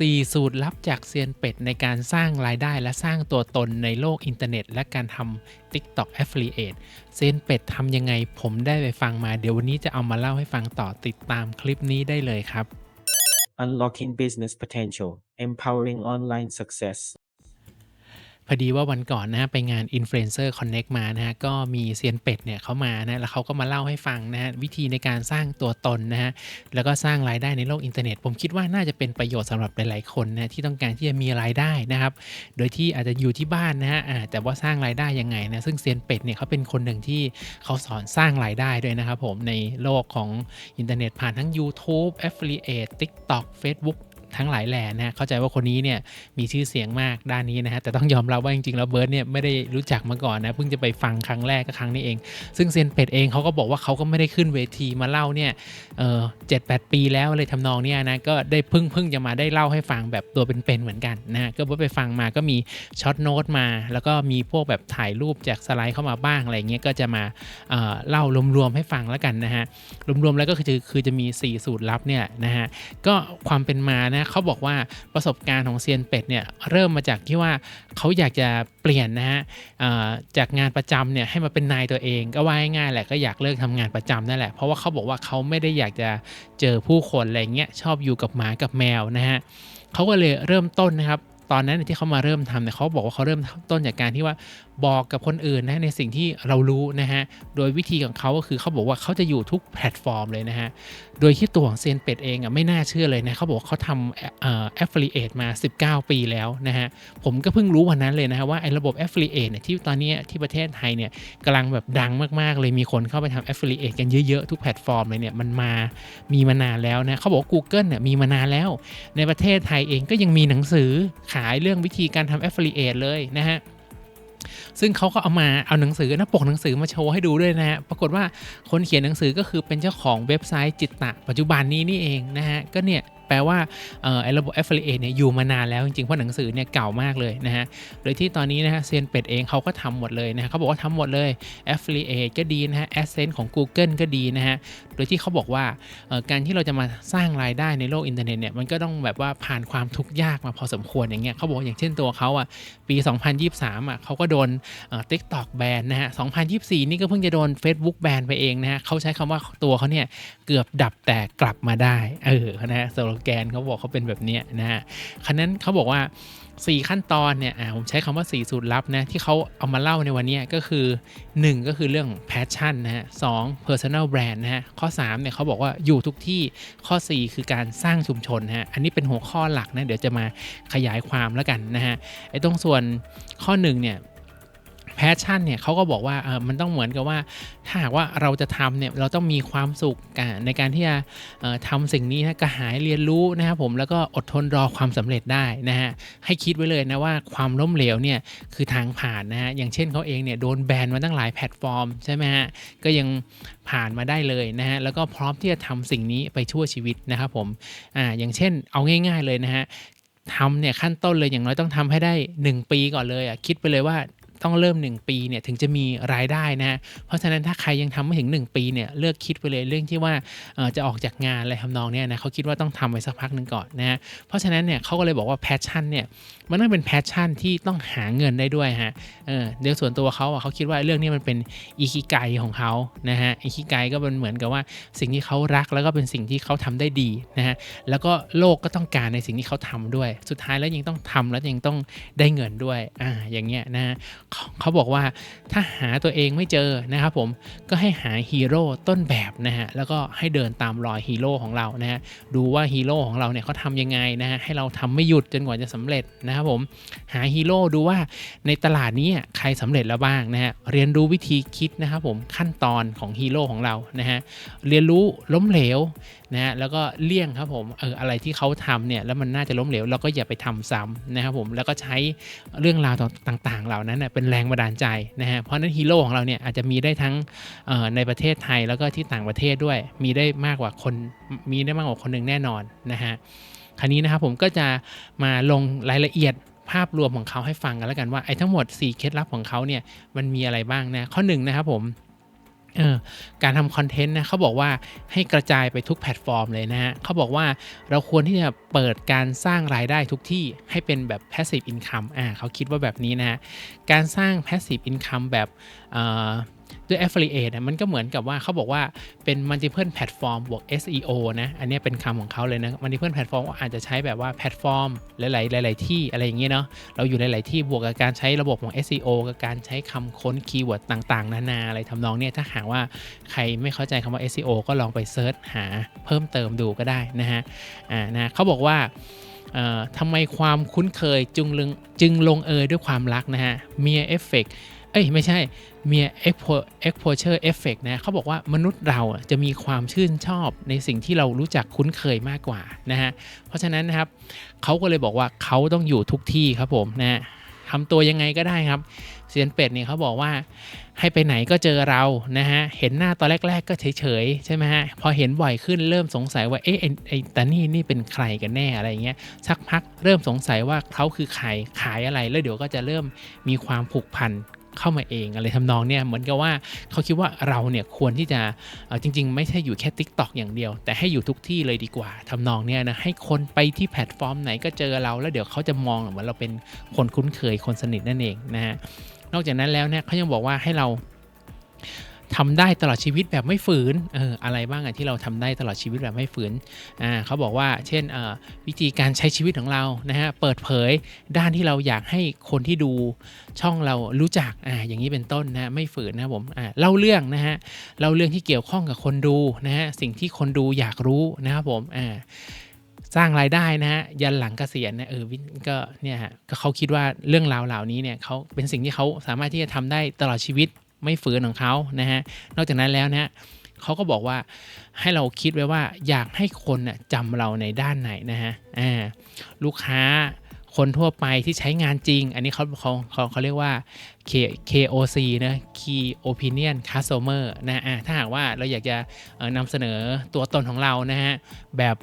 4 สูตรลับจากเซียนเป็ดในการสร้างรายได้และสร้างตัวตนในโลกอินเทอร์เน็ต และการทำ TikTok Affiliate เซียนเป็ดทำยังไงผมได้ไปฟังมา เดี๋ยววันนี้จะเอามาเล่าให้ฟังต่อติดตามคลิปนี้ได้เลยครับ Unlocking Business Potential Empowering Online Success พอดีว่าวันก่อนนะฮะไปงาน Influencer Connect มานะฮะก็มีเซียนเป็ดเนี่ยเขามานะแล้วเขาก็มาเล่าให้ฟังนะฮะวิธีในการสร้างตัวตนนะฮะแล้วก็สร้างรายได้ในโลกอินเทอร์เน็ต ผมคิดว่าน่าจะเป็นประโยชน์สำหรับหลายๆคนนะที่ต้องการที่จะมีรายได้นะครับโดยที่อาจจะอยู่ที่บ้านนะฮะแต่ว่าสร้างรายได้ยังไงนะซึ่งเซียนเป็ดเนี่ยเขาเป็นคนหนึ่งที่เขาสอนสร้างรายได้ด้วยนะครับผมในโลกของอินเทอร์เน็ตผ่านทั้ง YouTube Affiliate TikTok Facebook ทั้งหลายแหล่นะฮะเข้าใจว่าคนนี้เนี่ยมีชื่อเสียงมากด้านนี้นะฮะแต่ต้องยอมรับว่าจริงๆแล้วเบิร์ดเนี่ยไม่ได้รู้จักมาก่อนนะเพิ่งจะไปฟังครั้งแรกก็ครั้งนี้เอง ซึ่งเซียนเป็ดเองเขาก็บอกว่าเขาก็ไม่ได้ขึ้นเวทีมาเล่าเนี่ยเออเจ็ดแปดปีแล้วเลยทำนองเนี่ยนะก็ได้เพิ่งเพิ่งจะมาได้เล่าให้ฟังแบบตัวเป็นๆเหมือนกันนะฮะก็ไปฟังมาก็มีช็อตโน้ตมา แล้วก็มีพวกแบบถ่ายรูปจากสไลด์เข้ามาบ้างอะไรเงี้ยก็จะมาเอ่อเล่ารวมๆให้ฟังแล้วกันนะฮะรวมๆแล้วก็คือคือจะมี 4 สูตรลับเนี่ยนะฮะก็ความเป็นมานะเขาบอกว่าประสบการณ์ของเซียนเป็ดเนี่ยเริ่มมาจากที่ว่าเขาอยากจะเปลี่ยนนะฮะจากงานประจำเนี่ยให้มาเป็นนายตัวเองก็ว่าง่ายๆแหละก็อยากเลิกทำงานประจำนั่นแหละเพราะว่าเขาบอกว่าเขาไม่ได้อยากจะเจอผู้คนอะไรเงี้ยชอบอยู่กับหมากับแมวนะฮะเขาก็เลยเริ่มต้นนะครับ ตอนนั้นที่เขามาเริ่มทำเนี่ยเขาบอกว่าเขาเริ่มต้นจากการที่ว่า บอกกับคนอื่นนะในสิ่งที่เรารู้นะฮะ โดยวิธีของเขาก็คือเขาบอกว่าเขาจะอยู่ทุกแพลตฟอร์มเลยนะฮะ โดยที่ตัวของเซียนเป็ดเองอะไม่น่าเชื่อเลยนะเขาบอกเขาทำเอ่อ affiliate มา 19 ปีแล้วนะฮะ ผมก็เพิ่งรู้วันนั้นเลยนะฮะว่าไอ้ระบบ affiliate เนี่ยที่ตอนนี้ที่ประเทศไทยเนี่ยกำลังแบบดังมากๆเลยมีคนเข้าไปทำ affiliate กันเยอะๆทุกแพลตฟอร์มเลยเนี่ยมันมามีมานานแล้วนะเขาบอก Google เนี่ยมีมานานแล้ว ในประเทศไทยเองก็ยังมีหนังสือขายเรื่องวิธีการทำ affiliate เลยนะฮะ ซึ่งเขาก็เอามาเอาหนังสือหน้าปกหนังสือมาโชว์ให้ดูด้วยนะฮะปรากฏว่าคนเขียนหนังสือก็คือเป็นเจ้าของเว็บไซต์จิตตะปัจจุบันนี้นี่เองนะฮะก็เนี่ย ปลว่าไอ้ระบบ affiliate เนี่ยอยู่มานานแล้วจริงๆ เพราะหนังสือเนี่ยเก่ามากเลยนะฮะ โดยที่ตอนนี้นะฮะเซียนเป็ดเองเขาก็ทำหมดเลยนะฮะเขาบอกว่าทำหมดเลย affiliate ก็ดีนะฮะ adsense ของ Google ก็ดีนะฮะ โดยที่เขาบอกว่าการที่เราจะมาสร้างรายได้ในโลกอินเทอร์เน็ตเนี่ยมันก็ต้องแบบว่าผ่านความทุกข์ยากมาพอสมควรอย่างเงี้ยเขาบอกอย่างเช่นตัวเขาอะปี 2023อะเขาก็โดนทิกตอกแบนนะฮะ 2024 นี่ก็เพิ่งจะโดน Facebook แบนไปเองนะฮะเขาใช้คำว่าตัวเขาเนี่ยเกือบดับแต่กลับมาได้เออนะฮะสโลแกนเขาบอกเขาเป็นแบบนี้นะฮะคันนั้นเขาบอกว่า 4 ขั้นตอนเนี่ยผมใช้คำว่า 4 สูตรลับนะที่เขาเอามาเล่าในวันนี้ก็คือ 1 ก็คือเรื่อง passion นะฮะสอง personal brand นะฮะข้อ3เนี่ยเขาบอกว่าอยู่ทุกที่ข้อ 4 คือการสร้างชุมชนนะฮะอันนี้เป็นหัวข้อหลักนะเดี๋ยวจะมาขยายความแล้วกันนะฮะไอ้ตรงส่วนข้อ1เนี่ย แพชชั่นเนี่ยเขาก็บอกว่าเออมันต้องเหมือนกับว่า ถ้าหากว่าเราจะทำเนี่ยเราต้องมีความสุขในการที่จะทำสิ่งนี้นะกระหายเรียนรู้นะครับผมแล้วก็อดทนรอความสำเร็จได้นะฮะให้คิดไว้เลยนะว่าความล้มเหลวเนี่ยคือทางผ่านนะฮะอย่างเช่นเขาเองเนี่ยโดนแบนมาตั้งหลายแพลตฟอร์มใช่ไหมฮะก็ยังผ่านมาได้เลยนะฮะแล้วก็พร้อมที่จะทำสิ่งนี้ไปชั่วชีวิตนะครับผมอ่าอย่างเช่นเอาง่าย ๆเลยนะฮะทำเนี่ยขั้นต้นเลยอย่างน้อยต้องทำให้ได้ 1 ปีก่อนเลยอะคิดไปเลยว่า ต้องเริ่ม 1 ปีเนี่ยถึงจะมีรายได้นะฮะเพราะฉะนั้นถ้าใครยังทำไม่ถึง 1 ปีเนี่ยเลิกคิดไปเลยเรื่องที่ว่าจะออกจากงานอะไรทำนองเนี่ยนะเขาคิดว่าต้องทำไปสักพักหนึ่งก่อนนะฮะเพราะฉะนั้นเนี่ยเขาก็เลยบอกว่าแพชชั่นเนี่ยมันต้องเป็นแพชชั่นที่ต้องหาเงินได้ด้วยฮะเออเดี๋ยวส่วนตัวเขาอะเขาคิดว่าเรื่องนี้มันเป็นอีคิไกของเขานะฮะอีคิไกก็เป็นเหมือนกับว่าสิ่งที่เขารักแล้วก็เป็นสิ่งที่เขาทำได้ดีนะฮะแล้วก็โลกก็ต้องการในสิ่งที่เขาทำด้วย สุดท้ายแล้วยังต้องทำแล้วยังต้องได้เงินด้วยอ่าอย่างเงี้ยนะฮะเขาบอกว่าถ้าหาตัวเองไม่เจอนะครับผมก็ให้หาฮีโร่ต้นแบบนะฮะแล้วก็ให้เดินตามรอยฮีโร่ของเรานะฮะดูว่าฮีโร่ของเราเนี่ยเขาทำยังไงนะฮะให้เราทำไม่หยุดจนกว่าจะสำเร็จนะครับผมหาฮีโร่ดูว่าในตลาดนี้ใครสำเร็จแล้วบ้างนะฮะเรียนรู้วิธีคิดนะครับผมขั้นตอนของฮีโร่ของเรานะฮะเรียนรู้ล้มเหลว นะฮะแล้วก็เลี่ยงครับผมเอออะไรที่เขาทำเนี่ยแล้วมันน่าจะล้มเหลวเราก็อย่าไปทำซ้ำนะครับผมแล้วก็ใช้เรื่องราวต่างๆ เหล่านั้นเป็นแรงบันดาลใจนะฮะเพราะนั้นฮีโร่ของเราเนี่ยอาจจะมีได้ทั้งในประเทศไทยแล้วก็ที่ต่างประเทศด้วย มีได้มากกว่าคนมีได้มากกว่าคนหนึ่งแน่นอนนะฮะคราวนี้นะครับผมก็จะมาลงรายละเอียดภาพรวมของเขาให้ฟังกันแล้วกันว่าไอ้ทั้งหมด 4 เคล็ดลับของเขาเนี่ยมันมีอะไรบ้างนะข้อหนึ่งนะครับผม เออการทำคอนเทนต์นะเขาบอกว่าให้กระจายไปทุกแพลตฟอร์มเลยนะฮะเขาบอกว่าเราควรที่จะเปิดการสร้างรายได้ทุกที่ให้เป็นแบบ passive income อ่าเขาคิดว่าแบบนี้นะฮะการสร้าง passive income แบบเอ่อ ด้วย affiliate นะมันก็เหมือนกับว่าเขาบอกว่าเป็น multiple platform บวก SEO นะ อันนี้เป็นคำของเขาเลยนะ multiple platform อาจจะใช้แบบว่าแพลตฟอร์มหลายๆหลายๆที่อะไรอย่างเงี้ยเนาะ เราอยู่หลาย ๆ ที่บวกกับการใช้ระบบของ SEO กับการใช้คำค้นคีย์เวิร์ดต่างๆ นานาอะไรทำนองเนี้ยถ้าหากว่าใครไม่เข้าใจคำว่า SEO ก็ลองไปเซิร์ชหาเพิ่มเติมดูก็ได้นะฮะ อ่า นะเขาบอกว่าเอ่อทำไมความคุ้นเคยจึงลงจึงลงเอยด้วยความรักนะฮะเมียเอฟเฟก เอ้ยไม่ใช่เมีย exposure effect นะเขาบอกว่ามนุษย์เราจะมีความชื่นชอบในสิ่งที่เรารู้จักคุ้นเคยมากกว่านะฮะเพราะฉะนั้นนะครับเขาก็เลยบอกว่าเขาต้องอยู่ทุกที่ครับผมนะทำตัวยังไงก็ได้ครับเซียนเป็ดเนี่ยเขาบอกว่าให้ไปไหนก็เจอเรานะฮะเห็นหน้าตอนแรก ๆ ก็เฉยๆใช่ไหมฮะพอเห็นบ่อยขึ้นเริ่มสงสัยว่าเอ๊ะไอ้ตานี่นี่เป็นใครกันแน่อะไรเงี้ยสักพักเริ่มสงสัยว่าเขาคือใครขายอะไรแล้วเดี๋ยวก็จะเริ่มมีความผูกพัน เข้ามาเองอะไรทำนองเนี่ยเหมือนกับว่าเขาคิดว่าเราเนี่ยควรที่จะจริง ๆ ไม่ใช่อยู่แค่ Tik t o อกอย่างเดียว แต่ให้อยู่ทุกที่เลยดีกว่าทำนองเนี่ยนะให้คนไปที่แพลตฟอร์มไหนก็เจอเราแล้วเดี๋ยวเขาจะมองเหมือนเราเป็นคนคุ้นเคยคนสนิทนั่นเองนะฮะนอกจากนั้นแล้วเนี่ยเขายังบอกว่าให้เรา ทำได้ตลอดชีวิตแบบไม่ฝืนเอออะไรบ้างอะที่เราทำได้ตลอดชีวิตแบบไม่ฝืนอ่าเขาบอกว่าเช่นเอ่อวิธีการใช้ชีวิตของเรานะฮะเปิดเผยด้านที่เราอยากให้คนที่ดูช่องเรารู้จักอ่าอย่างนี้เป็นต้นนะไม่ฝืนนะผมอ่าเล่าเรื่องนะฮะเล่าเรื่องที่เกี่ยวข้องกับคนดูนะฮะสิ่งที่คนดูอยากรู้นะครับผมอ่าสร้างรายได้นะฮะยันหลังเกษียณเนี่ยเออวินก็เนี่ยฮะก็เขาคิดว่าเรื่องราวเหล่านี้เนี่ยเขาเป็นสิ่งที่เขาสามารถที่จะทำได้ตลอดชีวิต ไม่ฝืนของเขานะฮะนอกจากนั้นแล้วนะฮะเขาก็บอกว่าให้เราคิดไว้ว่าอยากให้คนน่ะจำเราในด้านไหนนะฮะอ่าลูกค้าคนทั่วไปที่ใช้งานจริง อันนี้เขาเขาเขาเขาเรียกว่า K KOC นะ Key Opinion Customer นะอะถ้าหากว่าเราอยากจะนำเสนอตัวตนของเรานะฮะแบบ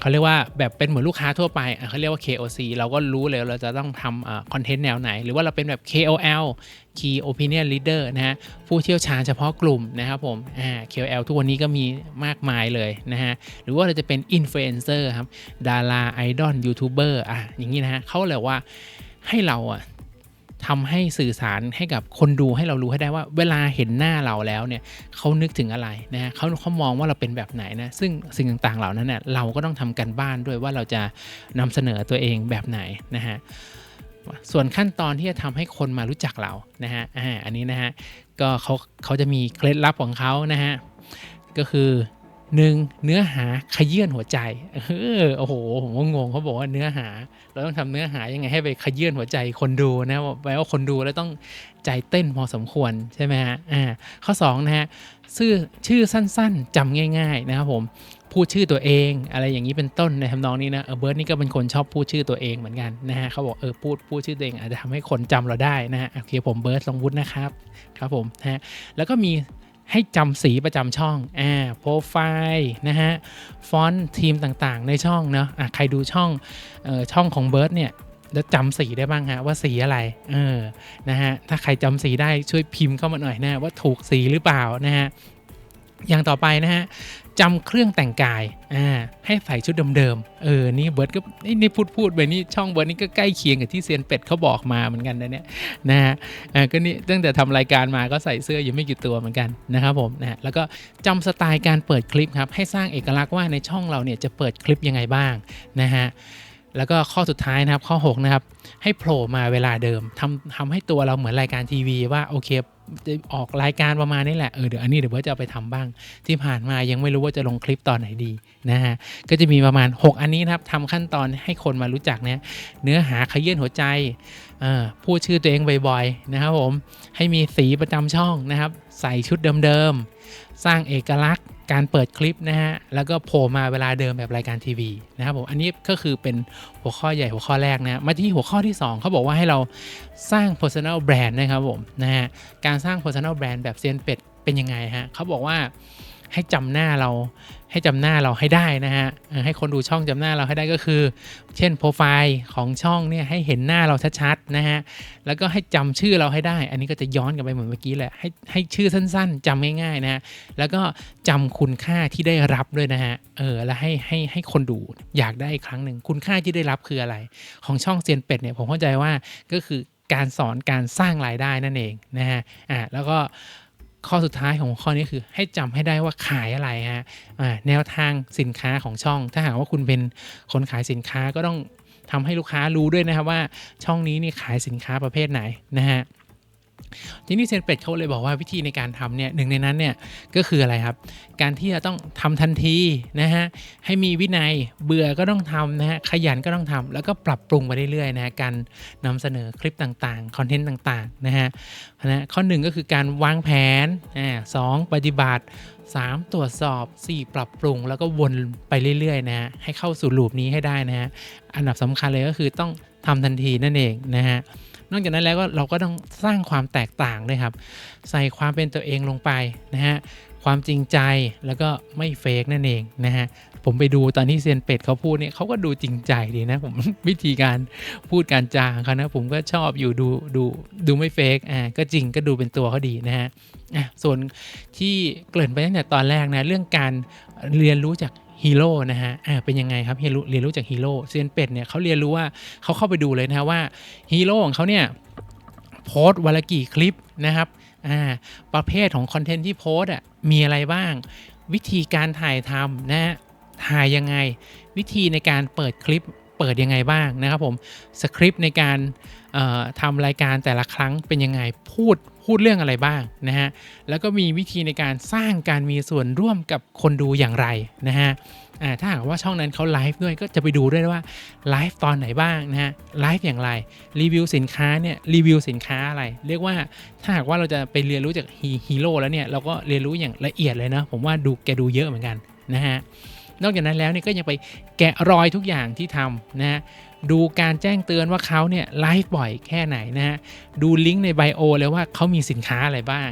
เขาเรียกว่าแบบเป็นเหมือนลูกค้าทั่วไปเขาเรียกว่า KOC เราก็รู้เลยเราจะต้องทำคอนเทนต์แนวไหน หรือว่าเราเป็นแบบ KOL Key Opinion Leader นะฮะผู้เชี่ยวชาญเฉพาะกลุ่มนะครับผมอ่า KOL ทุกวันนี้ก็มีมากมายเลยนะฮะหรือว่าเราจะเป็น Influencer ครับดาราไอดอลยูทูบเบอร์อะอย่างนี้นะฮะเขาเลยว่าให้เราอะทำให้สื่อสารให้กับคนดูให้เรารู้ให้ได้ว่าเวลาเห็นหน้าเราแล้วเนี่ยเขานึกถึงอะไรนะฮะเขาเขามองว่าเราเป็นแบบไหนนะซึ่งสิ่งต่างๆเหล่านั้นเนี่ยเราก็ต้องทำกันบ้านด้วยว่าเราจะนำเสนอตัวเองแบบไหนนะฮะ ส่วนขั้นตอนที่จะทำให้คนมารู้จักเรานะฮะอ่าอันนี้นะฮะก็เขาเขาจะมีเคล็ดลับของเขานะฮะก็คือหนึ่งเนื้อหาขยื่นหัวใจเออโอ้โหผมก็งงเขาบอกว่าเนื้อหา เราต้องทำเนื้อหายังไงให้ไปขยื่นหัวใจคนดูนะแปลว่าคนดูแล้วต้องใจเต้นพอสมควรใช่ไหมฮะอ่าข้อสองนะฮะชื่อชื่อสั้นๆจำง่าย ๆ นะครับผม พูดชื่อตัวเอง อะไรอย่างนี้เป็นต้นในทำนองนี้นะเออเบิร์ดนี่ก็เป็นคนชอบพูดชื่อตัวเองเหมือนกันนะฮะเขาบอกเออพูดพูดชื่อตัวเอง อาจจะทำให้คนจำเราได้นะฮะโอเคผมเบิร์ดทรงวุฒินะครับครับผมนะฮะแล้วก็มีให้จำสีประจำช่องอ่าโปรไฟล์นะฮะฟอนต์ทีมต่างๆ ในช่องเนาะอะใครดูช่องเอ่อช่องของเบิร์ดเนี่ยแล้วจำสีได้บ้างฮะว่าสีอะไร เออ นะฮะ ถ้าใครจำสีได้ช่วยพิมพ์เข้ามาหน่อยนะว่าถูกสีหรือเปล่านะฮะ อย่างต่อไปนะฮะ จำเครื่องแต่งกายอ่าให้ใส่ชุดเดิมๆเออนี่เบิร์ดก็นี่นี่พูดพูดไปนี่ช่องเบิร์ดนี่ก็ใกล้เคียงกับที่เซียนเป็ดเขาบอกมาเหมือนกันนะเนี่ยนะฮะอ่าก็นี่ตั้งแต่ทำรายการมาก็ใส่เสื้ออยู่ไม่กี่ตัวเหมือนกันนะครับผมนะฮะแล้วก็จำสไตล์การเปิดคลิปครับให้สร้างเอกลักษณ์ว่าในช่องเราเนี่ยจะเปิดคลิปยังไงบ้างนะฮะ แล้วก็ข้อสุดท้ายนะครับข้อ 6 นะครับ ให้โผล่มาเวลาเดิมทำทำให้ตัวเราเหมือนรายการทีวี ว่าโอเคจะออกรายการประมาณนี้แหละ เออเดี๋ยวอันนี้เดี๋ยวเบิร์ตจะไปทำบ้าง ที่ผ่านมายังไม่รู้ว่าจะลงคลิปตอนไหนดีนะฮะ ก็จะมีประมาณ 6 อันนี้นะครับทำขั้นตอนให้คนมารู้จักเนี่ยเนื้อหาขยื่นหัวใจเออพูดชื่อตัวเองบ่อยๆนะครับผมให้มีสีประจำช่องนะครับ ใส่ชุดเดิมๆสร้างเอกลักษณ์ การเปิดคลิปนะฮะ แล้วก็โผล่มาเวลาเดิมแบบรายการทีวีนะครับผม อันนี้ก็คือเป็นหัวข้อใหญ่หัวข้อแรกนะ มาที่หัวข้อที่ 2 เขาบอกว่าให้เราสร้าง personal brand นะครับผมนะฮะ การสร้าง personal brand แบบเซียนเป็ดเป็นยังไงฮะเขาบอกว่าให้จำหน้าเรา ให้จำหน้าเราให้ได้นะฮะให้คนดูช่องจำหน้าเราให้ได้ก็คือ เช่นโปรไฟล์ของช่องเนี่ยให้เห็นหน้าเราชัดๆนะฮะแล้วก็ให้จำชื่อเราให้ได้ อันนี้ก็จะย้อนกลับไปเหมือนเมื่อกี้แหละให้ให้ชื่อสั้นๆจำง่ายๆนะฮะแล้วก็จำคุณค่าที่ได้รับด้วยนะฮะเออแล้วให้ให้ให้คนดูอยากได้อีกครั้งหนึ่งคุณค่าที่ได้รับคืออะไร ของช่องเซียนเป็ดเนี่ยผมเข้าใจว่าก็คือการสอนการสร้างรายได้นั่นเองนะฮะอ่าแล้วก็ ข้อสุดท้ายของข้อนี้คือให้จำให้ได้ว่าขายอะไรฮะแนวทางสินค้าของช่อง ถ้าหากว่าคุณเป็นคนขายสินค้าก็ต้องทำให้ลูกค้ารู้ด้วยนะครับว่าช่องนี้นี่ขายสินค้าประเภทไหนนะฮะ ทีนี้เซนเป็ดเขาเลยบอกว่าวิธีในการทำเนี่ยหนึ่งในนั้นเนี่ยก็คืออะไรครับ การที่จะต้องทำทันทีนะฮะให้มีวินัยเบื่อก็ต้องทำนะฮะขยันก็ต้องทำแล้วก็ปรับปรุงไปเรื่อยๆนะฮะการนำเสนอคลิปต่างๆคอนเทนต์ต่างๆนะฮะนะข้อหนึ่งก็คือการวางแผนอ่าสองปฏิบัติ 3 ตรวจสอบ 4 ปรับปรุง แล้วก็วนไปเรื่อยๆนะฮะให้เข้าสู่ลูปนี้ให้ได้นะฮะอันดับสำคัญเลยก็คือต้องทำทันทีนั่นเองนะฮะ นอกจากนั้นแล้วก็เราก็ต้องสร้างความแตกต่างด้วยครับ ใส่ความเป็นตัวเองลงไปนะฮะความจริงใจแล้วก็ไม่เฟกนั่นเองนะฮะผมไปดูตอนที่เซียนเป็ดเขาพูดเนี่ยเขาก็ดูจริงใจดีนะผมวิธีการพูดการจาของเขานะผมก็ชอบอยู่ดูดูดูไม่เฟกอ่าก็จริงก็ดูเป็นตัวเขาดีนะฮะอะส่วนที่เกริ่นไปตั้งแต่ตอนแรกนะเรื่องการเรียนรู้จาก ฮีโร่นะฮะอ่าเป็นยังไงครับเรียนรู้เรียนรู้จากฮีโร่เซียนเป็ดเนี่ยเขาเรียนรู้ว่าเขาเข้าไปดูเลยนะฮะว่าฮีโร่ของเขาเนี่ยโพสต์วันละกี่คลิปนะครับอ่าประเภทของคอนเทนต์ที่โพสต์อะมีอะไรบ้าง วิธีการถ่ายทำนะฮะถ่ายยังไง วิธีในการเปิดคลิปเปิดยังไงบ้างนะครับผมสคริปต์ในการทำรายการแต่ละครั้งเป็นยังไงพูด พูดเรื่องอะไรบ้างนะฮะ แล้วก็มีวิธีในการสร้างการมีส่วนร่วมกับคนดูอย่างไรนะฮะถ้าหากว่าช่องนั้นเขาไลฟ์ด้วยก็จะไปดูด้วยว่าไลฟ์ตอนไหนบ้างนะฮะไลฟ์อย่างไรรีวิวสินค้าเนี่ยรีวิวสินค้าอะไร เรียกว่าถ้าหากว่าเราจะไปเรียนรู้จากฮีฮีโร่แล้วเนี่ยเราก็เรียนรู้อย่างละเอียดเลยนะผมว่าดูแกดูเยอะเหมือนกันนะฮะนอกจากนั้นแล้วเนี่ยก็ยังไปแกะรอยทุกอย่างที่ทำนะฮะ ดูการแจ้งเตือนว่าเขาเนี่ยไลฟ์บ่อยแค่ไหนนะฮะ ดูลิงก์ในไบโอเลยว่าเขามีสินค้าอะไรบ้าง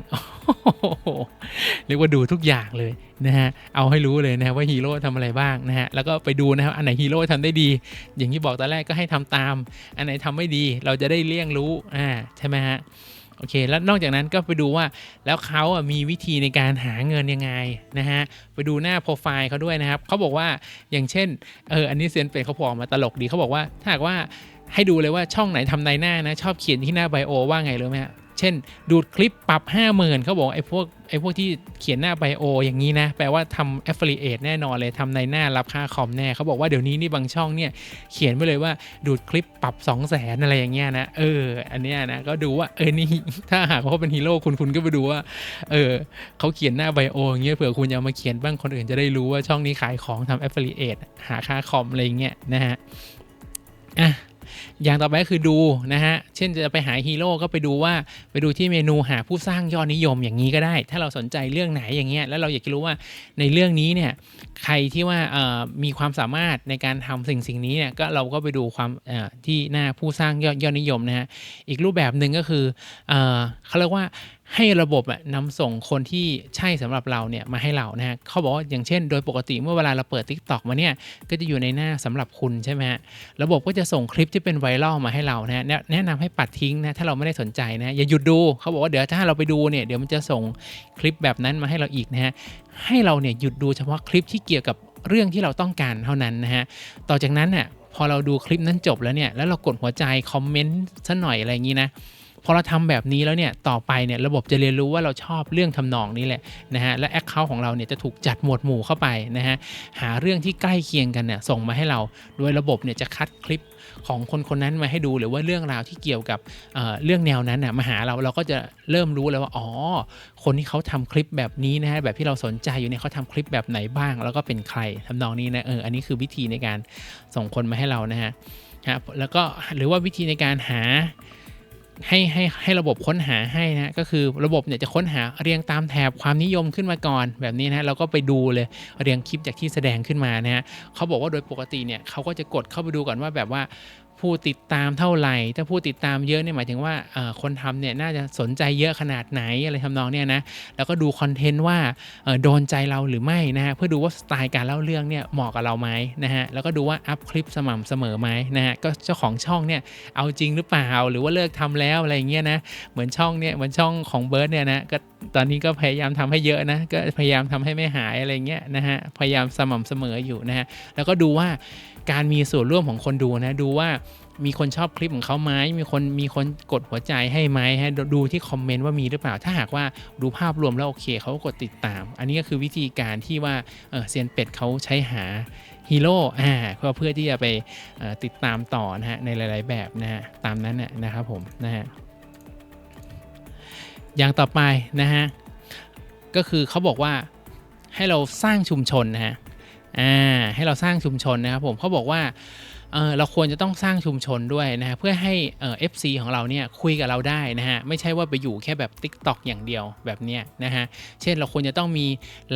เรียกว่าดูทุกอย่างเลยนะฮะ เอาให้รู้เลยนะฮะว่าฮีโร่ทำอะไรบ้างนะฮะ แล้วก็ไปดูนะครับ อันไหนฮีโร่ทำได้ดี อย่างที่บอกตอนแรกก็ให้ทำตาม อันไหนทำไม่ดีเราจะได้เลี่ยงรู้ อ่า ใช่ไหมฮะ โอเค แล้วนอกจากนั้นก็ไปดูว่าแล้วเขาอะมีวิธีในการหาเงินยังไงนะฮะ ไปดูหน้าโปรไฟล์เขาด้วยนะครับ เขาบอกว่าอย่างเช่น เออ อันนี้เซียนเป็ดเขาพอกมาตลกดีเขาบอกว่า ถ้าหากว่าให้ดูเลยว่าช่องไหนทำในหน้านะ ชอบเขียนที่หน้าไบโอว่าไงรู้ไหมฮะ เช่น ดูดคลิปปรับ 50,000เขาบอกไอ้พวกไอ้พวกที่เขียนหน้าไบโออย่างนี้นะ แปลว่าทำ affiliate แน่นอนเลยทำในหน้ารับค่าคอมแน่เขาบอกว่าเดี๋ยวนี้นี่บางช่องเนี่ย เขียนไว้เลยว่าดูดคลิปปรับ 2 0 0แสนอะไรอย่างเงี้ยนะเอออันเนี้ยนะก็ดูว่าเออนี่ถ้าหากว่าเขาเป็นฮีโร่คุณคุณก็ไปดูว่าเออเขาเขียนหน้าไบโออย่างเงี้ยเผื่อคุณจะเอามาเขียนบ้างคนอื่นจะได้รู้ว่าช่องนี้ขายของทำ affiliate หาค่าคอมอะไรอย่างเงี้ยนะฮะอะ อย่างต่อไปก็คือดูนะฮะ เช่นจะไปหาฮีโร่ก็ไปดูว่าไปดูที่เมนูหาผู้สร้างยอดนิยมอย่างนี้ก็ได้ ถ้าเราสนใจเรื่องไหนอย่างเงี้ยแล้วเราอยากจะรู้ว่าในเรื่องนี้เนี่ยใครที่ว่ามีความสามารถในการทำสิ่งสิ่งนี้เนี่ยก็เราก็ไปดูความที่หน้าผู้สร้างยอดยอดนิยมนะฮะอีกรูปแบบหนึ่งก็คืออเขาเรียกว่า ให้ระบบอะนำส่งคนที่ใช่สำหรับเราเนี่ยมาให้เรานะฮะเขาบอกว่าอย่างเช่น โดยปกติเมื่อเวลาเราเปิด Tik t o อกมาเนี่ยก็จะอยู่ในหน้าสำหรับคุณใช่ไหมฮะระบบก็จะส่งคลิปที่เป็นไวรัลมาให้เรานะฮะแนะนะนำให้ปัดทิ้งนะถ้าเราไม่ได้สนใจนะอย่าหยุดดูเขาบอกว่าเดี๋ยวถ้าเราไปดูเนี่ยเดี๋ยวมันจะส่งคลิปแบบนั้นมาให้เราอีกนะฮะให้เราเนี่ยหยุดดูเฉพาะคลิปที่เกี่ยวกับเรื่องที่เราต้องการเท่านั้นนะฮะต่อจากนั้นเนี่ยพอเราดูคลิปนั้นจบแล้วเนี่ยแล้วเรากดหัวใจคอมเมนต์ซะหน่อยอะไรอย่างนี้นะ พอเราทำแบบนี้แล้วเนี่ยต่อไปเนี่ยระบบจะเรียนรู้ว่าเราชอบเรื่องทำนองนี้แหละนะฮะและแอคเคาท์ของเราเนี่ยจะถูกจัดหมวดหมู่เข้าไปนะฮะหาเรื่องที่ใกล้เคียงกันเนี่ยส่งมาให้เราโดยระบบเนี่ยจะคัดคลิปของคนคนนั้นมาให้ดูหรือว่าเรื่องราวที่เกี่ยวกับเอ่อเรื่องแนวนั้นน่ะมาหาเราเราก็จะเริ่มรู้แล้วว่าอ๋อคนที่เขาทำคลิปแบบนี้นะฮะแบบที่เราสนใจอยู่เนี่ยเขาทำคลิปแบบไหนบ้าง แล้วก็เป็นใครทำนองนี้นะเอออันนี้คือวิธีในการส่งคนมาให้เรานะฮะฮะแล้วก็หรือว่าวิธีในการหา ให้ให้ให้ระบบค้นหาให้นะก็คือระบบเนี่ยจะค้นหาเรียงตามแถบความนิยมขึ้นมาก่อน แบบนี้นะเราก็ไปดูเลยเรียงคลิปจากที่แสดงขึ้นมานะฮะเขาบอกว่าโดยปกติเนี่ยเขาก็จะกดเข้าไปดูก่อนว่าแบบว่า ผู้ติดตามเท่าไหร่ ถ้าผู้ติดตามเยอะเนี่ยหมายถึงว่าคนทำเนี่ยน่าจะสนใจเยอะขนาดไหนอะไรทำนองเนี่ยนะ แล้วก็ดูคอนเทนต์ว่าโดนใจเราหรือไม่นะฮะ เพื่อดูว่าสไตล์การเล่าเรื่องเนี่ยเหมาะกับเราไหมนะฮะ แล้วก็ดูว่าอัพคลิปสม่ำเสมอไหมนะฮะ ก็เจ้าของช่องเนี่ยเอาจริงหรือเปล่า หรือว่าเลิกทำแล้วอะไรเงี้ยนะ เหมือนช่องเนี่ยเหมือนช่องของเบิร์ดเนี่ยนะ ก็ตอนนี้ก็พยายามทำให้เยอะนะ ก็พยายามทำให้ไม่หายอะไรเงี้ยนะฮะ พยายามสม่ำเสมออยู่นะฮะ แล้วก็ดูว่า การมีส่วนร่วมของคนดูนะดูว่ามีคนชอบคลิปของเขาไหมมีคนมีคนกดหัวใจให้ไหมฮะดูที่คอมเมนต์ว่ามีหรือเปล่า ถ้าหากว่าดูภาพรวมแล้วโอเคเขาก็กดติดตาม อันนี้ก็คือวิธีการที่ว่าเออเซียนเป็ดเขาใช้หาฮีโร่อ่าเพื่อเพื่อที่จะไปติดตามต่อนะฮะในหลาย ๆ แบบนะฮะตามนั้นน่ะนะครับผมนะฮะอย่างต่อไปนะฮะก็คือเขาบอกว่าให้เราสร้างชุมชนนะฮะ อ่าให้เราสร้างชุมชนนะครับผมเขาบอกว่าเออเราควรจะต้องสร้างชุมชนด้วยนะฮะเพื่อให้เอฟซีของเราเนี่ยคุยกับเราได้นะฮะไม่ใช่ว่าไปอยู่แค่แบบ TikTok อย่างเดียวแบบเนี้ยนะฮะเช่นเราควรจะต้องมี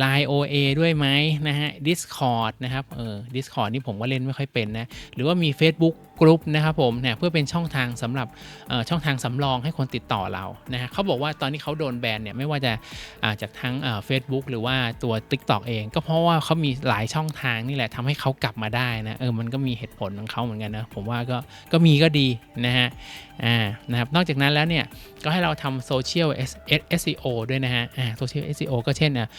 Line OA ด้วยไหมนะฮะ Discord นะครับเออ Discord นี่ผมก็เล่นไม่ค่อยเป็นนะหรือว่ามี Facebook กลุ่มนะครับผมเนี่ยเพื่อเป็นช่องทางสำหรับช่องทางสำรองให้คนติดต่อเรานะฮะเขาบอกว่าตอนที่เขาโดนแบนเนี่ยไม่ว่าจะาจากทั้งเฟซบุ๊กหรือว่าตัว TikTok เอง ก็เพราะว่าเขามีหลายช่องทางนี่แหละทำให้เขากลับมาได้นะเออมันก็มีเหตุผลของเขาเหมือนกันนะผมว่าก็ก็มีก็ดีนะฮะอ่านะครับนอกจากนั้นแล้วเนี่ยก็ให้เราทำโซเชียล SEO ด้วยนะฮะอ่าโซเชียล SEO ก็เช่นอะอ่า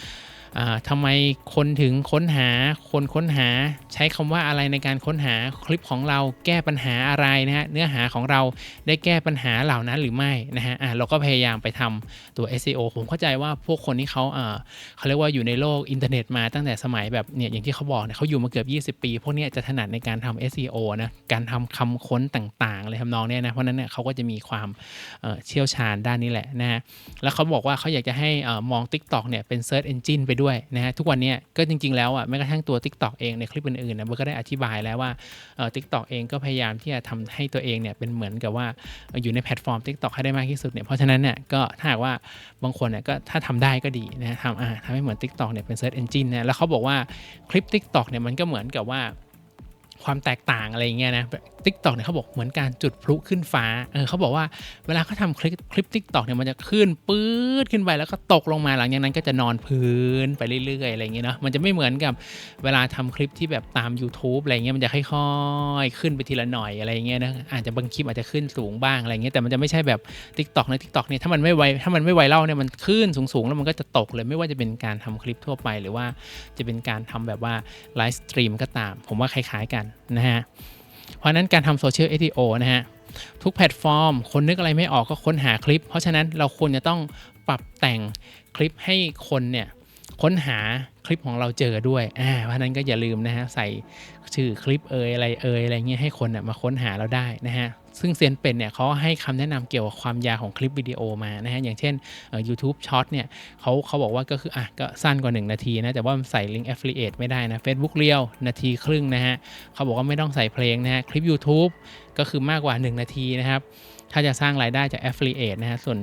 ทำไมคนถึงค้นหา คนค้นหาใช้คำว่าอะไรในการค้นหาคลิปของเราแก้ปัญหาอะไรนะฮะเนื้อหาของเราได้แก้ปัญหาเหล่านั้นหรือไม่นะฮะเราก็พยายามไปทำตัว SEO ผมเข้าใจว่าพวกคนที่เขาเขาเรียกว่าอยู่ในโลกอินเทอร์เน็ตมาตั้งแต่สมัยแบบเนี่ยอย่างที่เขาบอกเนี่ยเขาอยู่มาเกือบ 20 ปี พวกนี้จะถนัดในการทำ SEO นะการทำคำค้นต่างๆอะไรทำนองเนี้ยนะเพราะนั้นเนี่ยเขาก็จะมีความเชี่ยวชาญด้านนี้แหละนะฮะแล้วเขาบอกว่าเขาอยากจะให้อมอง TikTok เนี่ยเป็น Search Engine ไปด้วยนะฮะทุกวันนี้ก็จริง ๆ แล้วอะแม้กระทั่งตัว TikTok เองในคลิปอื่นๆนะมันก็ได้อธิบายแล้วว่าเอ่อ TikTok เองก็พยายามที่จะทำให้ตัวเองเนี่ยเป็นเหมือนกับว่าอยู่ในแพลตฟอร์ม TikTok ให้ได้มากที่สุดเนี่ยเพราะฉะนั้นเนี่ยก็ถ้าหากว่าบางคนเนี่ยก็ถ้าทำได้ก็ดีนะฮะทำอ่าทำให้เหมือน TikTok เนี่ยเป็น Search Engine นะแล้วเขาบอกว่าคลิป TikTok เนี่ยมันก็เหมือนกับว่า ความแตกต่างอะไรเงี้ยนะทิกตอกเนี่ยเขาบอกเหมือนการจุดพลุขึ้นฟ้าเออเขาบอกว่าเวลาเขาทำคลิปคลิปทิกตอกเนี่ยมันจะขึ้นปื๊ดขึ้นไปแล้วก็ตกลงมาหลังจากนั้นก็จะนอนพื้นไปเรื่อยๆอะไรเงี้ยเนาะมันจะไม่เหมือนกับเวลาทำคลิปที่แบบตาม YouTube อะไรเงี้ยมันจะค่อยๆขึ้นไปทีละหน่อยอะไรเงี้ยนะอาจจะบางคลิปอาจจะขึ้นสูงบ้างอะไรเงี้ยแต่มันจะไม่ใช่แบบ Tik t o อกใน Tik t o อกเนี่ยถ้ามันไม่ไวถ้ามันไม่ไวเล่าเนี่ยมันขึ้นสูงๆแล้วมันก็จะตกเลยไม่ว่าจะเป็นการทำคลิปทั่วไป หรือว่าจะเป็นการทำแบบว่าไลฟ์สตรีมก็ตาม ผมว่าคล้ายๆกันนะฮะ เพราะนั้นการทำโซเชียลเอทีโอนะฮะ ทุกแพลตฟอร์ม คนนึกอะไรไม่ออกก็ค้นหาคลิป เพราะฉะนั้นเราควรจะต้องปรับแต่งคลิปให้คนเนี่ยค้นหาคลิปของเราเจอด้วย อ่า เพราะนั้นก็อย่าลืมนะฮะใส่ชื่อคลิปเอ่ยอะไรเอ่ยอะไรเงี้ยให้คนน่ะมาค้นหาเราได้นะฮะ ซึ่งเซียนเป็ดเนี่ยเขาให้คำแนะนำเกี่ยวกับความยาวของคลิปวิดีโอมานะฮะอย่างเช่นเอ่อ YouTube Short เนี่ยเขาเขาบอกว่าก็คืออะก็สั้นกว่า 1 นาทีนะ แต่ว่าใส่ลิงก์ Affiliate ไม่ได้นะ Facebook เรียว นาทีครึ่งนะฮะเขาบอกว่าไม่ต้องใส่เพลงนะฮะคลิป YouTube ก็คือมากกว่า 1 นาทีนะครับ ถ้าจะสร้างรายได้จาก Affiliate นะฮะส่วน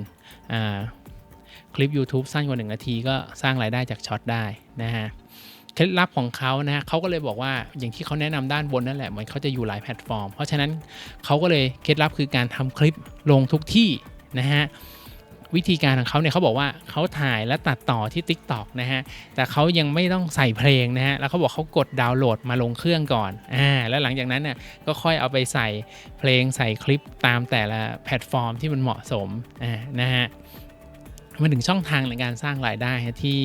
คลิป YouTube สั้นกว่า 1 นาทีก็สร้างรายได้จากช็อตได้นะฮะ เคล็ดลับของเขานะฮะเขาก็เลยบอกว่าอย่างที่เขาแนะนำด้านบนนั่นแหละเหมือนเขาจะอยู่หลายแพลตฟอร์ม เพราะฉะนั้นเขาก็เลยเคล็ดลับคือการทำคลิปลงทุกที่นะฮะวิธีการของเขาเนี่ยเขาบอกว่าเขาถ่ายและตัดต่อที่ TikTok นะฮะแต่เขายังไม่ต้องใส่เพลงนะฮะแล้วเขาบอกเขากดดาวน์โหลดมาลงเครื่องก่อนอ่าแล้วหลังจากนั้นเนี่ยก็ค่อยเอาไปใส่เพลงใส่คลิปตามแต่ละแพลตฟอร์มที่มันเหมาะสมอ่านะฮะ มาถึงช่องทางในการสร้างรายได้ที่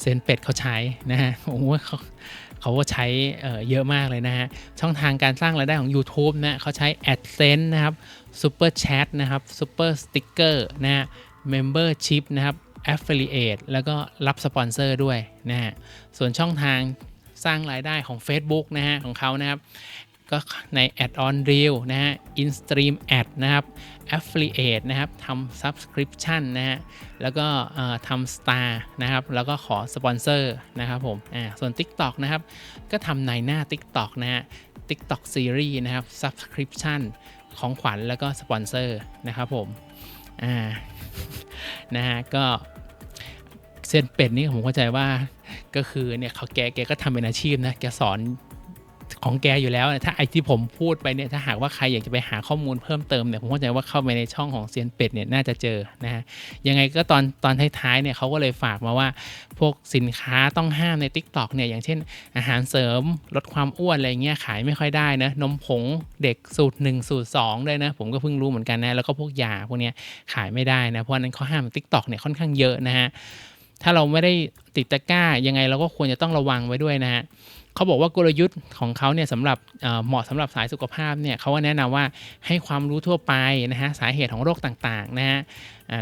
เซนเป็ดเขาใช้นะฮะโอ้โหเขาเขาก็ใช้เอ่อเยอะมากเลยนะฮะ ช่องทางการสร้างรายได้ของ YouTube นะเขาใช้ AdSense นะครับ Super Chat นะครับ Super Sticker นะฮะ Membership นะครับ Affiliate แล้วก็รับสปอนเซอร์ด้วยนะฮะ ส่วนช่องทางสร้างรายได้ของ Facebook นะฮะของเขานะครับ ก็ใน Add on Reel นะฮะ InStream Ad นะครับ Affiliate นะครับทำ Subscription นะฮะแล้วก็ทำ Star นะครับแล้วก็ขอสปอนเซอร์นะครับผมอ่าส่วน TikTok นะครับก็ทำในหน้า TikTok นะฮะ TikTok Series นะครับ Subscription ของขวัญแล้วก็สปอนเซอร์นะครับผมอ่านะฮะก็เซียนเป็ดนี่ผมเข้าใจว่าก็คือเนี่ยเขาแกแกก็ทำเป็นอาชีพนะ แกสอน ของแกอยู่แล้วถ้าไอที่ผมพูดไปเนี่ยถ้าหากว่าใครอยากจะไปหาข้อมูลเพิ่มเติมเนี่ยผมเข้าใจว่าเข้าไปในช่องของเซียนเป็ดเนี่ยน่าจะเจอนะฮะยังไงก็ตอนตอนท้ายๆเนี่ยเขาก็เลยฝากมาว่า พวกสินค้าต้องห้ามใน Tik t o อกเนี่ยอย่างเช่น อาหารเสริมลดความอ้วนอะไรเงี้ยขายไม่ค่อยได้นะนมผงเด็กสูตร 1 สูตร2ด้วยนะผมก็เพิ่งรู้เหมือนกันนะแล้วก็พวกยาพวกเนี้ยขายไม่ได้นะเพราะนั้นเข้อห้ามใน Tik t o อกเนี่ยค่อนข้างเยอะนะฮะถ้าเราไม่ได้ติดตะกร้ายังไงเราก็ควรจะต้องระวังไว้ด้วยนะฮะ เขาบอกว่ากลยุทธ์ของเขาเนี่ยสำหรับเหมาะสำหรับสายสุขภาพเนี่ยเขาก็แนะนำว่าให้ความรู้ทั่วไปนะฮะสาเหตุของโรคต่างๆนะฮะ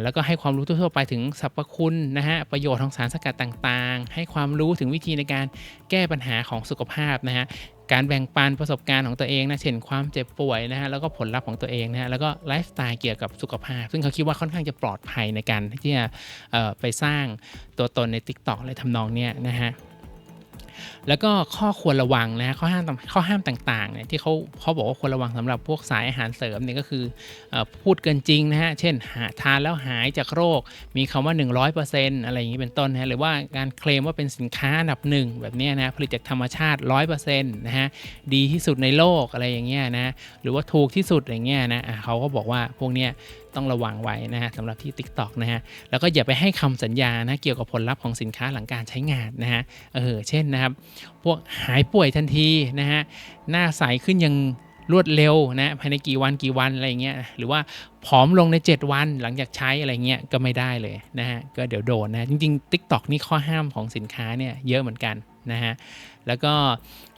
แล้วก็ให้ความรู้ทั่วไปถึงสรรพคุณนะฮะประโยชน์ของสารสกัดต่างๆ ให้ความรู้ถึงวิธีในการแก้ปัญหาของสุขภาพนะฮะการแบ่งปันประสบการณ์ของตัวเองนะ เช่นความเจ็บป่วยนะฮะ แล้วก็ผลลัพธ์ของตัวเองนะฮะ แล้วก็ไลฟ์สไตล์เกี่ยวกับสุขภาพ ซึ่งเขาคิดว่าค่อนข้างจะปลอดภัยในการที่จะไปสร้างตัวตนใน Tik t o อกอะไรทำนองเนี้ยนะฮะ แล้วก็ข้อควรระวังนะฮะข้อห้ามต่างข้อห้ามต่างๆเนี่ยที่เขาเขาบอกว่าควรระวังสำหรับพวกสายอาหารเสริมเนี่ยก็คืออพูดเกินจริงนะฮะเช่นหาทานแล้วหายจากโรค มีคำว่า 100%อะไรอย่างนี้เป็นต้นนะหรือว่าการเคลมว่าเป็นสินค้าอันดับหนึ่งแบบนี้นะผลิตจากธรรมชาติ 100%นะฮะดีที่สุดในโลกอะไรอย่างเงี้ยนะหรือว่าถูกที่สุดอย่างเงี้ยนะเขาก็บอกว่าพวกเนี้ย ต้องระวังไว้นะฮะสำหรับที่ TikTok นะฮะแล้วก็อย่าไปให้คำสัญญานะเกี่ยวกับผลลัพธ์ของสินค้าหลังการใช้งานนะฮะเออเช่นนะครับ พวกหายป่วยทันทีนะฮะหน้าใสขึ้นย่างรวดเร็วนะภายในกี่วันกี่วันอะไรเงี้ยหรือว่าผอมลงใน 7 วันหลังจากใช้อะไรเงี้ยก็ไม่ได้เลยนะฮะก็เดี๋ยวโดนนะจริงๆ TikTok นี่ข้อห้ามของสินค้าเนี่ยเยอะเหมือนกันนะฮะ แล้วก็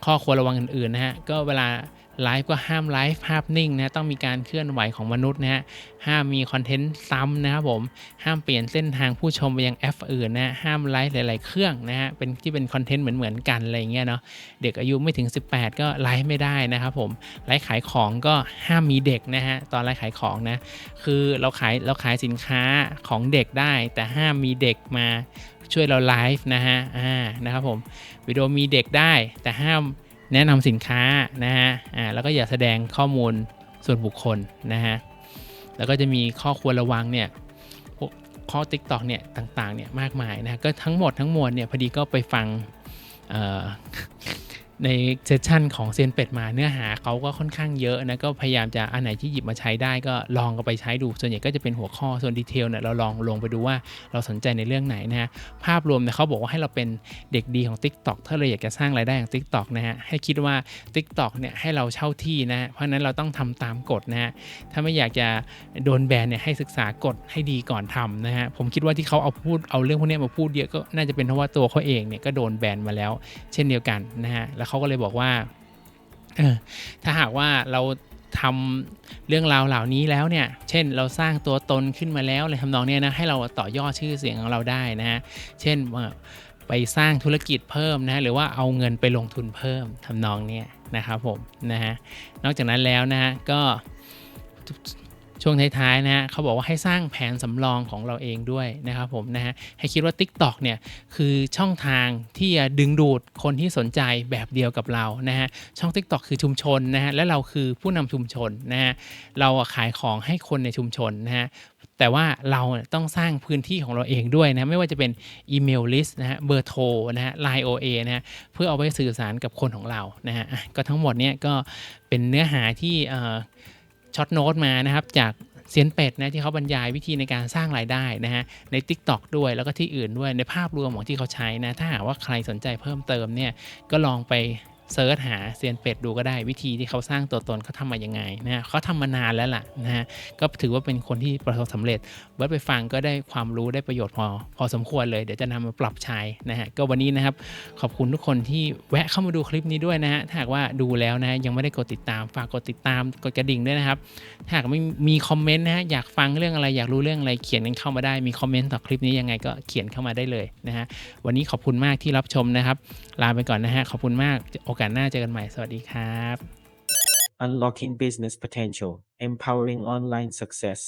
ข้อควรระวังอื่นๆนะฮะก็เวลาไลฟ์ก็ห้ามไลฟ์ภาพนิ่งนะต้องมีการเคลื่อนไหวของมนุษย์นะฮะห้ามมีคอนเทนต์ซ้ำนะครับผมห้ามเปลี่ยนเส้นทางผู้ชมไปยังแอปอื่นนะห้ามไลฟ์หลาย ๆ เครื่องนะฮะเป็นที่เป็นคอนเทนต์เหมือนๆกันอะไรเงี้ยเนาะเด็กอายุไม่ถึง 18 ก็ไลฟ์ไม่ได้นะครับผมไลฟ์ขายของก็ห้ามมีเด็กนะฮะตอนไลฟ์ขายของนะคือเราขายเราขายสินค้าของเด็กได้ แต่ห้ามมีเด็กมา ช่วยเราไลฟ์นะฮะอ่านะครับผมวิดีโอมีเด็กได้แต่ห้ามแนะนำสินค้านะฮะอ่าแล้วก็อย่าแสดงข้อมูลส่วนบุคคลนะฮะแล้วก็จะมีข้อควรระวังเนี่ยพวกข้อ TikTok เนี่ยต่างๆเนี่ยมากมายนะก็ทั้งหมดทั้งมวลเนี่ยพอดีก็ไปฟังเอ่อ ในเซสชันของเซียนเป็ดมาเนื้อหาเขาก็ค่อนข้างเยอะนะก็พยายามจะอันไหนที่หยิบมาใช้ได้ก็ลองก็ไปใช้ดู ส่วนใหญ่ก็จะเป็นหัวข้อส่วนดีเทลเนี่ยเราลองลงไปดูว่าเราสนใจในเรื่องไหนนะฮะภาพรวมเนี่ยเขาบอกว่าให้เราเป็นเด็กดีของ TikTok ถ้าเราอยากจะสร้างรายได้ของ TikTok นะฮะให้คิดว่า TikTok เนี่ยให้เราเช่าที่นะเพราะนั้นเราต้องทำตามกฎนะฮะถ้าไม่อยากจะโดนแบนเนี่ยให้ศึกษากฎให้ดีก่อนทำนะฮะผมคิดว่าที่เขาเอาพูดเอาเรื่องพวกนี้มาพูดเยอะก็น่าจะเป็นเพราะว่าตัวเขาเองเนี่ยก็โดนแบนมาแล้ว เช่นเดียวกันนะฮะแล้วเขาก็เลยบอกว่าถ้าหากว่าเราทำเรื่องราวเหล่านี้แล้วเนี่ย เช่นเราสร้างตัวตนขึ้นมาแล้วอะไรทำนองเนี้ยนะ ให้เราต่อยอดชื่อเสียงของเราได้นะฮะ เช่นไปสร้างธุรกิจเพิ่มนะ หรือว่าเอาเงินไปลงทุนเพิ่มทำนองเนี้ยนะครับผมนะฮะ นอกจากนั้นแล้วนะฮะก็ ช่วงท้ายๆนะฮะเขาบอกว่าให้สร้างแผนสำรองของเราเองด้วยนะครับผมนะฮะให้คิดว่า TikTok เนี่ยคือช่องทางที่จะดึงดูดคนที่สนใจแบบเดียวกับเรานะฮะช่อง TikTok คือชุมชนนะฮะและเราคือผู้นำชุมชนนะฮะเราขายของให้คนในชุมชนนะฮะแต่ว่าเราต้องสร้างพื้นที่ของเราเองด้วยนะไม่ว่าจะเป็นอีเมลลิสต์นะฮะเบอร์โทรนะฮะไลน์โอเอนะฮะเพื่อเอาไว้สื่อสารกับคนของเรานะฮะก็ทั้งหมดเนี้ยก็เป็นเนื้อหาที่ ช็อตโน้ตมานะครับจากเซียนเป็ดนะที่เขาบรรยายวิธีในการสร้างรายได้นะฮะใน TikTok ด้วยแล้วก็ที่อื่นด้วยในภาพรวมของที่เขาใช้นะถ้าหากว่าใครสนใจเพิ่มเติมเนี่ยก็ลองไป เซิร์ชหาเซียนเป็ดดูก็ได้วิธีที่เขาสร้างตัวตนเขาทำมายังไงนะฮะเขาทำมานานแล้วล่ะนะฮะก็ถือว่าเป็นคนที่ประสบสำเร็จเบิร์ดไปฟังก็ได้ความรู้ได้ประโยชน์พอพอสมควรเลยเดี๋ยวจะนำมาปรับใช้นะฮะก็วันนี้นะครับขอบคุณทุกคนที่แวะเข้ามาดูคลิปนี้ด้วยนะฮะถ้าหากว่าดูแล้วนะยังไม่ได้กดติดตามฝากกดติดตามกดกระดิ่งด้วยนะครับถ้าหากไม่มีคอมเมนต์นะฮะอยากฟังเรื่องอะไรอยากรู้เรื่องอะไรเขียนกันเข้ามาได้มีคอมเมนต์ต่อคลิปนี้ยังไงก็เขียนเข้ามาได้เลยนะฮะวันนี้ขอบคุณมากที่รับชมนะครับลาไปก่อนนะฮะขอบคุณมากโอกาสหน้าเจอกันใหม่ สวัสดีครับ Unlocking business potential, empowering online success.